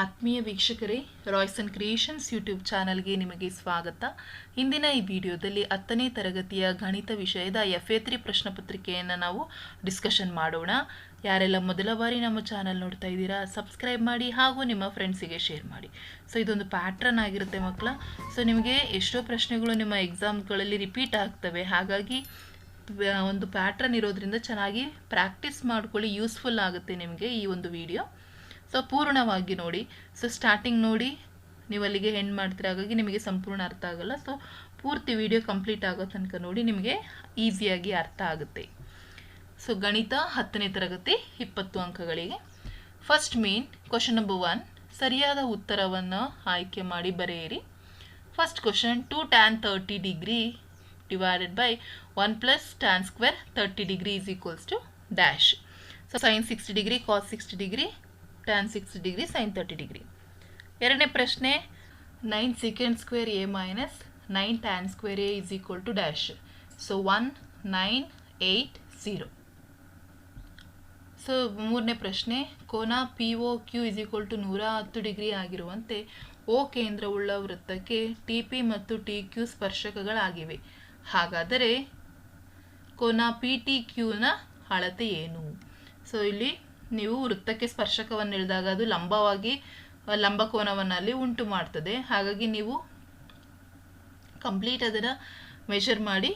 ಆತ್ಮೀಯ ವೀಕ್ಷಕರೇ Royson creations YouTube ಚಾನಲ್ಗೆ ನಿಮಗೆ ಸ್ವಾಗತ. ಇಂದಿನ ಈ ವಿಡಿಯೋದಲ್ಲಿ ಹತ್ತನೇ ತರಗತಿಯ ಗಣಿತ ವಿಷಯದ ಎಫ್ ಎ ತ್ರಿ ಪ್ರಶ್ನೆ ನಾವು ಡಿಸ್ಕಷನ್ ಮಾಡೋಣ. ಯಾರೆಲ್ಲ ಮೊದಲ ಬಾರಿ ನಮ್ಮ ಚಾನಲ್ ನೋಡ್ತಾ ಇದ್ದೀರಾ ಸಬ್ಸ್ಕ್ರೈಬ್ ಮಾಡಿ ಹಾಗೂ ನಿಮ್ಮ ಫ್ರೆಂಡ್ಸಿಗೆ ಶೇರ್ ಮಾಡಿ. ಸೊ ಇದೊಂದು ಪ್ಯಾಟ್ರನ್ ಆಗಿರುತ್ತೆ ಮಕ್ಕಳ. ಸೊ ನಿಮಗೆ ಎಷ್ಟೋ ಪ್ರಶ್ನೆಗಳು ನಿಮ್ಮ ಎಕ್ಸಾಮ್ಗಳಲ್ಲಿ ರಿಪೀಟ್ ಆಗ್ತವೆ. ಹಾಗಾಗಿ ಒಂದು ಪ್ಯಾಟ್ರನ್ ಇರೋದ್ರಿಂದ ಚೆನ್ನಾಗಿ ಪ್ರಾಕ್ಟೀಸ್ ಮಾಡ್ಕೊಳ್ಳಿ ಯೂಸ್ಫುಲ್ ಆಗುತ್ತೆ ನಿಮಗೆ ಈ ಒಂದು ವಿಡಿಯೋ ಸೊ ಪೂರ್ಣವಾಗಿ ನೋಡಿ. ಸೊ ಸ್ಟಾರ್ಟಿಂಗ್ ನೋಡಿ ನೀವು ಅಲ್ಲಿಗೆ ಹೆಣ್ ಮಾಡ್ತೀರ, ಹಾಗಾಗಿ ನಿಮಗೆ ಸಂಪೂರ್ಣ ಅರ್ಥ ಆಗಲ್ಲ. ಸೊ ಪೂರ್ತಿ ವಿಡಿಯೋ ಕಂಪ್ಲೀಟ್ ಆಗೋ ತನಕ ನೋಡಿ, ನಿಮಗೆ ಈಸಿಯಾಗಿ ಅರ್ಥ ಆಗುತ್ತೆ. ಸೊ ಗಣಿತ ಹತ್ತನೇ ತರಗತಿ, ಇಪ್ಪತ್ತು ಅಂಕಗಳಿಗೆ. First main question number one ಸರಿಯಾದ ಉತ್ತರವನ್ನು ಆಯ್ಕೆ ಮಾಡಿ ಬರೆಯಿರಿ. First question two tan thirty degree divided by one plus tan square thirty degree is equals to dash so sine sixty degree cos sixty degree tan six degree sine thirty degree ಎರಡನೇ ಪ್ರಶ್ನೆ nine second square A minus nine tan square A is equal to dash so one nine eight zero so ಮೂರನೇ ಪ್ರಶ್ನೆ, ಕೋನ P O Q is equal to ನೂರ ಹತ್ತು degree ಆಗಿರುವಂತೆ O ಕೇಂದ್ರವುಳ್ಳ ವೃತ್ತಕ್ಕೆ ಟಿ ಪಿ ಮತ್ತು ಟಿ ಕ್ಯೂ ಸ್ಪರ್ಶಕಗಳಾಗಿವೆ. ಹಾಗಾದರೆ, ಕೋನ ಪಿ ಟಿ ಕ್ಯೂನ ಅಳತೆ ಏನು? ಸೊ ಇಲ್ಲಿ ನೀವು ವೃತ್ತಕ್ಕೆ ಸ್ಪರ್ಶಕವನ್ನು ಇಳಿದಾಗ ಅದು ಲಂಬವಾಗಿ ಲಂಬಕೋನವನ್ನು ಲಂಬ ಕೋನವನ್ನು ಅಲ್ಲಿ ಉಂಟು ಮಾಡ್ತದೆ. ಹಾಗಾಗಿ ನೀವು ಕಂಪ್ಲೀಟ್ ಅದನ್ನು ಮೆಷರ್ ಮಾಡಿ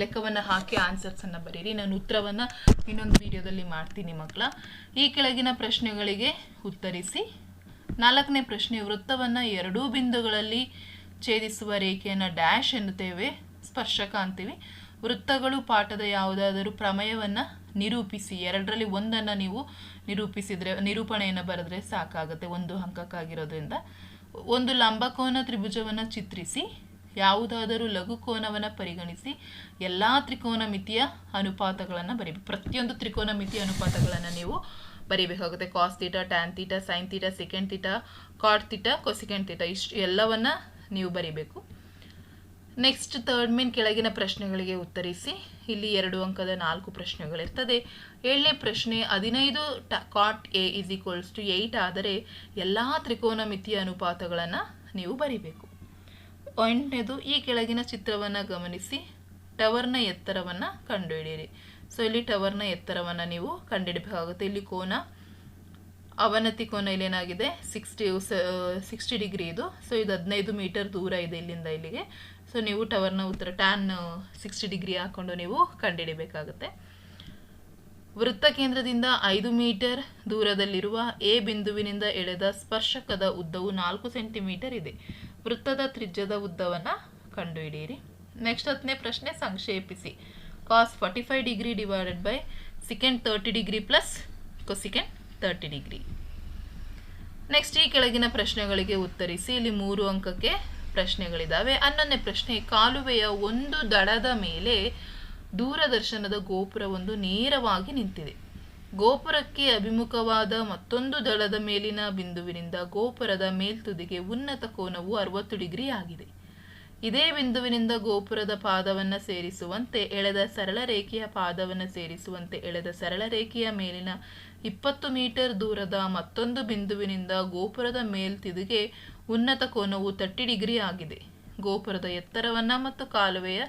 ಲೆಕ್ಕವನ್ನು ಹಾಕಿ ಆನ್ಸರ್ಸನ್ನು ಬರೀರಿ. ನಾನು ಉತ್ತರವನ್ನು ಇನ್ನೊಂದು ವಿಡಿಯೋದಲ್ಲಿ ಮಾಡ್ತೀನಿ ಮಕ್ಕಳ. ಈ ಕೆಳಗಿನ ಪ್ರಶ್ನೆಗಳಿಗೆ ಉತ್ತರಿಸಿ, ನಾಲ್ಕನೇ ಪ್ರಶ್ನೆ, ವೃತ್ತವನ್ನು ಎರಡೂ ಬಿಂದುಗಳಲ್ಲಿ ಛೇದಿಸುವ ರೇಖೆಯನ್ನು ಡ್ಯಾಶ್ ಎನ್ನುತ್ತೇವೆ, ಸ್ಪರ್ಶಕ ಅಂತೀವಿ. ವೃತ್ತಗಳು ಪಾಠದ ಯಾವುದಾದರೂ ಪ್ರಮೇಯವನ್ನು ನಿರೂಪಿಸಿ, ಎರಡರಲ್ಲಿ ಒಂದನ್ನು ನೀವು ನಿರೂಪಿಸಿದರೆ, ನಿರೂಪಣೆಯನ್ನು ಬರೆದ್ರೆ ಸಾಕಾಗುತ್ತೆ, ಒಂದು ಅಂಕಕ್ಕಾಗಿರೋದ್ರಿಂದ ಒಂದು ಲಂಬಕೋನ ತ್ರಿಭುಜವನ್ನು ಚಿತ್ರಿಸಿ, ಯಾವುದಾದರೂ ಲಘು ಕೋನವನ್ನು ಪರಿಗಣಿಸಿ, ಎಲ್ಲ ತ್ರಿಕೋನ ಮಿತಿಯ ಅನುಪಾತಗಳನ್ನು ಬರೀಬೇಕು. ಪ್ರತಿಯೊಂದು ತ್ರಿಕೋನ ಮಿತಿಯ ಅನುಪಾತಗಳನ್ನು ನೀವು ಬರೀಬೇಕಾಗುತ್ತೆ cos theta tan theta sine theta second theta cot theta cosecant theta ಇಷ್ಟು ಎಲ್ಲವನ್ನು ನೀವು ಬರೀಬೇಕು. ನೆಕ್ಸ್ಟ್ ಥರ್ಡ್ ಮೇನ್ ಕೆಳಗಿನ ಪ್ರಶ್ನೆಗಳಿಗೆ ಉತ್ತರಿಸಿ. ಇಲ್ಲಿ ಎರಡು ಅಂಕದ ನಾಲ್ಕು ಪ್ರಶ್ನೆಗಳಿರ್ತದೆ. ಏಳನೇ ಪ್ರಶ್ನೆ, ಹದಿನೈದು ಟ cot A is equals to eight ಆದರೆ ಎಲ್ಲ ತ್ರಿಕೋನ ಮಿತಿಯ ಅನುಪಾತಗಳನ್ನು ನೀವು ಬರಿಬೇಕು. ಎಂಟನೇದು ಈ ಕೆಳಗಿನ ಚಿತ್ರವನ್ನು ಗಮನಿಸಿ. ಟವರ್ನ ಎತ್ತರವನ್ನು ಕಂಡುಹಿಡಿಯಿರಿ. ಸೊ ಇಲ್ಲಿ ಟವರ್ನ ಎತ್ತರವನ್ನು ನೀವು ಕಂಡುಹಿಡಬೇಕಾಗುತ್ತೆ. ಇಲ್ಲಿ ಕೋನ ಅವನತಿ ಕೋನ ಇಲ್ಲಿ ಏನಾಗಿದೆ ಸಿಕ್ಸ್ಟಿ ಸಿಕ್ಸ್ಟಿ ಡಿಗ್ರಿ ಇದು. ಸೊ ಇದು ಹದಿನೈದು ಮೀಟರ್ ದೂರ ಇದೆ ಇಲ್ಲಿಂದ ಇಲ್ಲಿಗೆ. ಸೊ ನೀವು ಟವರ್ನ ಉತ್ತರ ಟ್ಯಾನ್ ಸಿಕ್ಸ್ಟಿ ಡಿಗ್ರಿ ಹಾಕ್ಕೊಂಡು ನೀವು ಕಂಡುಹಿಡಿಬೇಕಾಗುತ್ತೆ ವೃತ್ತ ಕೇಂದ್ರದಿಂದ ಐದು ಮೀಟರ್ ದೂರದಲ್ಲಿರುವ ಎ ಬಿಂದುವಿನಿಂದ ಎಳೆದ ಸ್ಪರ್ಶಕದ ಉದ್ದವು ನಾಲ್ಕು ಸೆಂಟಿಮೀಟರ್ ಇದೆ. ವೃತ್ತದ ತ್ರಿಜ್ಯದ ಉದ್ದವನ್ನು ಕಂಡುಹಿಡಿಯಿರಿ. ನೆಕ್ಸ್ಟ್ ಹತ್ತನೇ ಪ್ರಶ್ನೆ ಸಂಕ್ಷೇಪಿಸಿ. Cos forty five degree divided by second thirty degree plus cosecant thirty degree next ಈ ಕೆಳಗಿನ ಪ್ರಶ್ನೆಗಳಿಗೆ ಉತ್ತರಿಸಿ, ಇಲ್ಲಿ ಮೂರು ಅಂಕಕ್ಕೆ ಪ್ರಶ್ನೆಗಳಿದ್ದಾವೆ ಹನ್ನೊಂದನೇ ಪ್ರಶ್ನೆ, ಕಾಲುವೆಯ ಒಂದು ದಡದ ಮೇಲೆ ದೂರದರ್ಶನದ ಗೋಪುರವೊಂದು ನೇರವಾಗಿ ನಿಂತಿದೆ. ಗೋಪುರಕ್ಕೆ ಅಭಿಮುಖವಾದ ಮತ್ತೊಂದು ದಳದ ಮೇಲಿನ ಬಿಂದುವಿನಿಂದ ಗೋಪುರದ ಮೇಲ್ತುದಿಗೆ ಉನ್ನತ ಕೋನವು ಅರವತ್ತು ಡಿಗ್ರಿ ಆಗಿದೆ. ಇದೇ ಬಿಂದುವಿನಿಂದ ಗೋಪುರದ ಪಾದವನ್ನು ಸೇರಿಸುವಂತೆ, ಎಳೆದ ಸರಳ ರೇಖೆಯ ಪಾದವನ್ನು ಸೇರಿಸುವಂತೆ, ಎಳೆದ ಸರಳ ರೇಖೆಯ ಮೇಲಿನ ಇಪ್ಪತ್ತು ಮೀಟರ್ ದೂರದ ಮತ್ತೊಂದು ಬಿಂದುವಿನಿಂದ ಗೋಪುರದ ಮೇಲ್ತಿದುಗೆ ಉನ್ನತ ಕೋನವು ತರ್ಟಿ ಡಿಗ್ರಿ ಆಗಿದೆ. ಗೋಪುರದ ಎತ್ತರವನ್ನು ಮತ್ತು ಕಾಲುವೆಯ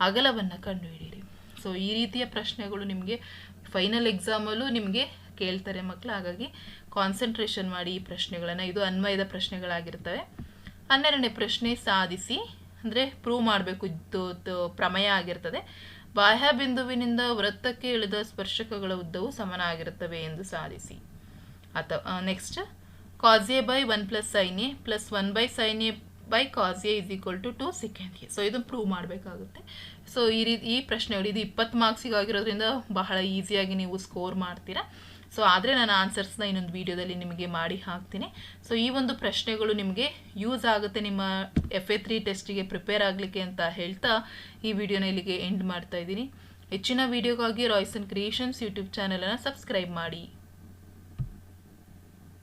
ಅಗಲವನ್ನು ಕಂಡುಹಿಡಿಯಿರಿ. ಸೊ ಈ ರೀತಿಯ ಪ್ರಶ್ನೆಗಳು ನಿಮಗೆ ಫೈನಲ್ ಎಕ್ಸಾಮಲ್ಲೂ ನಿಮಗೆ ಕೇಳ್ತಾರೆ ಮಕ್ಕಳು ಹಾಗಾಗಿ ಕಾನ್ಸಂಟ್ರೇಷನ್ ಮಾಡಿ ಈ ಪ್ರಶ್ನೆಗಳನ್ನು. ಇದು ಅನ್ವಯದ ಪ್ರಶ್ನೆಗಳಾಗಿರ್ತವೆ. ಹನ್ನೆರಡನೇ ಪ್ರಶ್ನೆ, ಸಾಧಿಸಿ. ಅಂದರೆ ಪ್ರೂವ್ ಮಾಡಬೇಕು, ಇದು ಇದು ಪ್ರಮೇಯ ಆಗಿರ್ತದೆ. ಬಾಹ್ಯ ಬಿಂದುವಿನಿಂದ ವೃತ್ತಕ್ಕೆ ಇಳಿದ ಸ್ಪರ್ಶಕಗಳ ಉದ್ದವು ಸಮನಾಗಿರುತ್ತವೆ ಎಂದು ಸಾಧಿಸಿ. ಅಥವಾ next cos A by one plus sine A plus one by sine A by cos A is equal to two second A so ಇದನ್ನು ಪ್ರೂವ್ ಮಾಡಬೇಕಾಗುತ್ತೆ. ಸೊ ಈ ರೀತಿ, ಈ ಪ್ರಶ್ನೆಗಳು ಇದು ಇಪ್ಪತ್ತು ಮಾರ್ಕ್ಸಿಗೆ ಆಗಿರೋದ್ರಿಂದ ಬಹಳ ಈಸಿಯಾಗಿ ನೀವು ಸ್ಕೋರ್ ಮಾಡ್ತೀರಾ. ಸೊ ಆದರೆ ನಾನು ಆನ್ಸರ್ಸ್ನ ಇನ್ನೊಂದು ವೀಡಿಯೋದಲ್ಲಿ ನಿಮಗೆ ಮಾಡಿ ಹಾಕ್ತೀನಿ. ಸೊ ಈ ಒಂದು ಪ್ರಶ್ನೆಗಳು ನಿಮಗೆ ಯೂಸ್ ಆಗುತ್ತೆ ನಿಮ್ಮ ಎಫ್ ಎ ತ್ರೀ ಟೆಸ್ಟಿಗೆ ಪ್ರಿಪೇರ್ ಆಗಲಿಕ್ಕೆ ಅಂತ ಹೇಳ್ತಾ ಈ ವಿಡಿಯೋನ ಇಲ್ಲಿಗೆ ಎಂಡ್ ಮಾಡ್ತಾ ಇದ್ದೀನಿ. ಹೆಚ್ಚಿನ ವೀಡಿಯೋಗಾಗಿ ರಾಯ್ಸನ್ ಕ್ರಿಯೇಷನ್ಸ್ ಯೂಟ್ಯೂಬ್ ಚಾನಲನ್ನು ಸಬ್ಸ್ಕ್ರೈಬ್ ಮಾಡಿ.